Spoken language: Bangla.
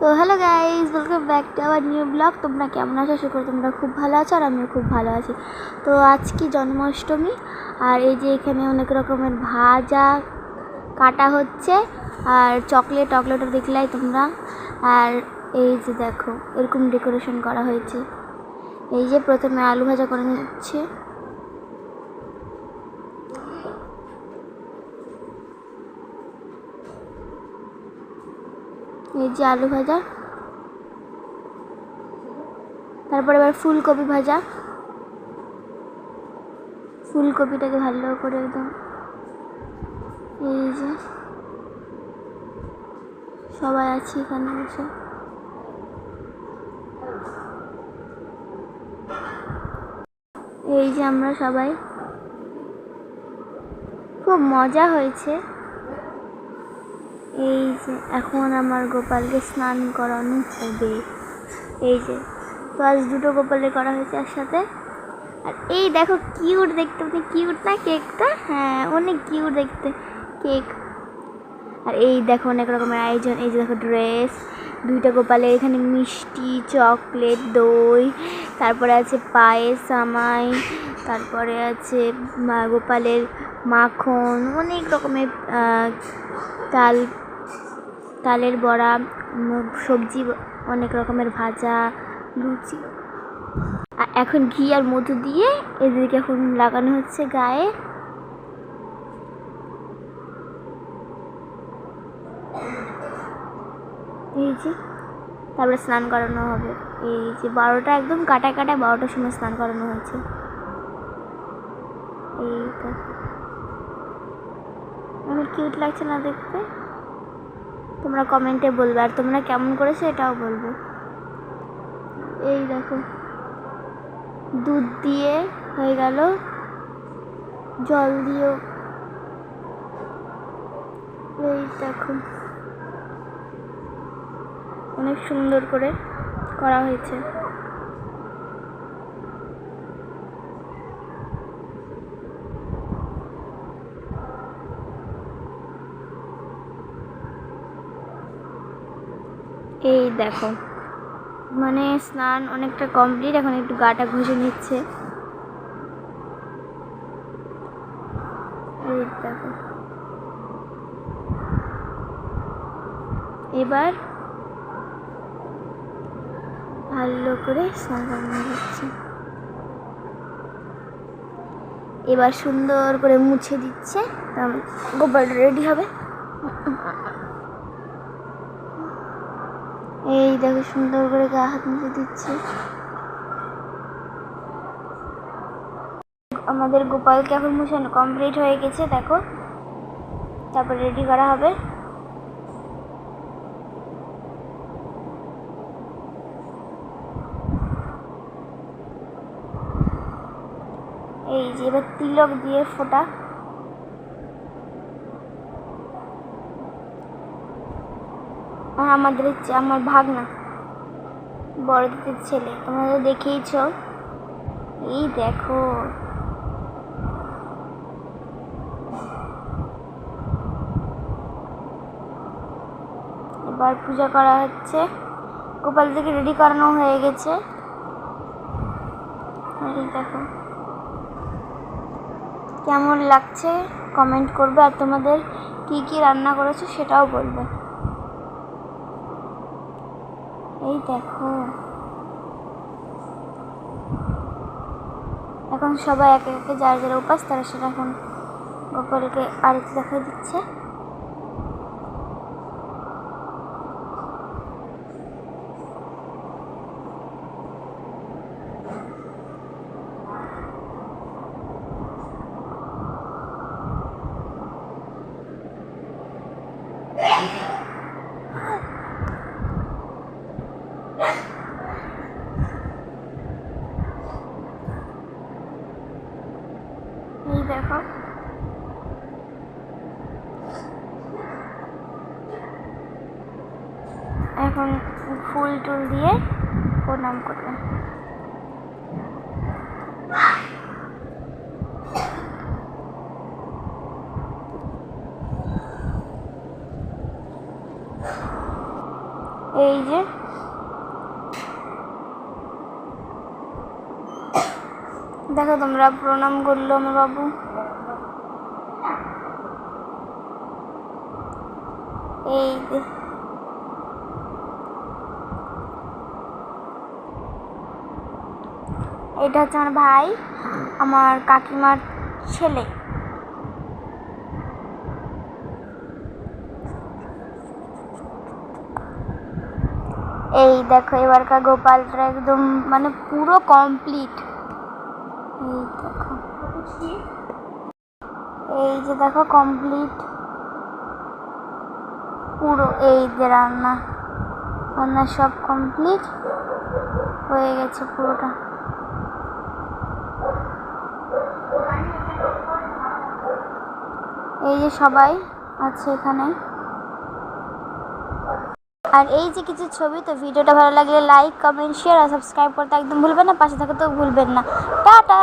তো hello guys welcome back to our new blog তোমরা কেমন আছো? আশা করি তোমরা খুব ভালো আছো আর আমিও খুব ভালো আছি। তো আজকে জন্মাষ্টমী আর এই যে এখানে অনেক রকমের ভাজা কাটা হচ্ছে আর চকলেট টকলেটও দেখলাই তোমরা। আর এই যে দেখো, এরকম ডেকোরেশন করা হয়েছে। এই যে প্রথমে আলু ভাজা করে নিচ্ছে। এই যে আলু ভাজা। তারপরে এবার ফুলকপি ভাজা। ফুলকপিটাকে ভালো করে একদম এই যে সবাই আছে এখানে বসে। এই যে আমরা সবাই। খুব মজা হয়েছে। এই যে, এখন আমার গোপালকে স্নান করানো হবে। এই যে, তো আজ দুটো গোপালে করা হয়েছে একসাথে। আর এই দেখো কিউট দেখতে মানে কিউট না কেকটা হ্যাঁ অনেক কিউট দেখতে কেক আর এই দেখো, অনেক রকমের আয়োজন। এই যে দেখো ড্রেস দুইটা গোপালের এখানে মিষ্টি চকলেট দই, তারপরে আছে পায়েস আমাই তারপরে আছে গোপালের মাখন, অনেক রকমের তাল তালের বড়া সবজি, অনেক রকমের ভাজা, লুচি। আর এখন ঘি আর মধু দিয়ে এদেরকে এখন লাগানো হচ্ছে গায়ে। এই যে, তারপরে স্নান করানো হবে। এই যে বারোটা একদম কাটা কাটা বারোটার সময় স্নান করানো হয়েছে। এই তো অনেক কিউট লাগছে না দেখতে। তোমরা কমেন্টে বলবে, আর তোমরা কেমন করেছ এটাও বলবে। এই দেখো, দুধ দিয়ে হয়ে গেল, জল দিয়েও। এই দেখো, অনেক সুন্দর করে করা হয়েছে। এই দেখো। মানে স্নান অনেকটা কমপ্লিট এখন একটু গাটা ঘষে নিচ্ছে। এই দেখো। এবার ভালো করে স্নান করানো হচ্ছে। এবার সুন্দর করে মুছে দিচ্ছে। গোপাল রেডি হবে। এই দেখো, সুন্দর করে গা হাত মুছে দিচ্ছে। আমাদের গোপালকে এখন মুছানো কমপ্লিট হয়ে গেছে, দেখো। তারপর রেডি করা হবে। এই যে এবার তিলক দিয়ে ফোটা। আর আমাদের আমার ভাগনা বড় দিদির ছেলে। তোমরা তো দেখেইছ। এই দেখো। এবার পূজা করা হচ্ছে। গোপাল থেকে রেডি করানো হয়ে গেছে। এই দেখো। কেমন লাগছে? কমেন্ট করবে। আর তোমাদের কী কী রান্না করেছ সেটাও বলবে। এই দেখো। এখন সবাই একে একে যার যারা উপাস, তারা সেটা এখন গোপালকে আরতি দেখা দিচ্ছে এই দেখো। এখন ফুল টুল দিয়ে প্রণাম করবে। এই যে দেখো তোমরা, প্রণাম করল আমার বাবু। এই এটা হচ্ছে আমার ভাই, আমার কাকিমার ছেলে। এই দেখো, এবারকার গোপালটা একদম মানে পুরো কমপ্লিট এই দেখো এই যে দেখো কমপ্লিট পুরো এই যে রান্না। রান্না সব কমপ্লিট হয়ে গেছে পুরোটা। এই যে সবাই আছে এখানে। আর এই যে কিছু ছবি, তো ভিডিওটা ভালো লাগলে লাইক কমেন্ট শেয়ার আর সাবস্ক্রাইব করতে একদম ভুলবেন না, পাশে থাকতে ভুলবেন না। টাটা!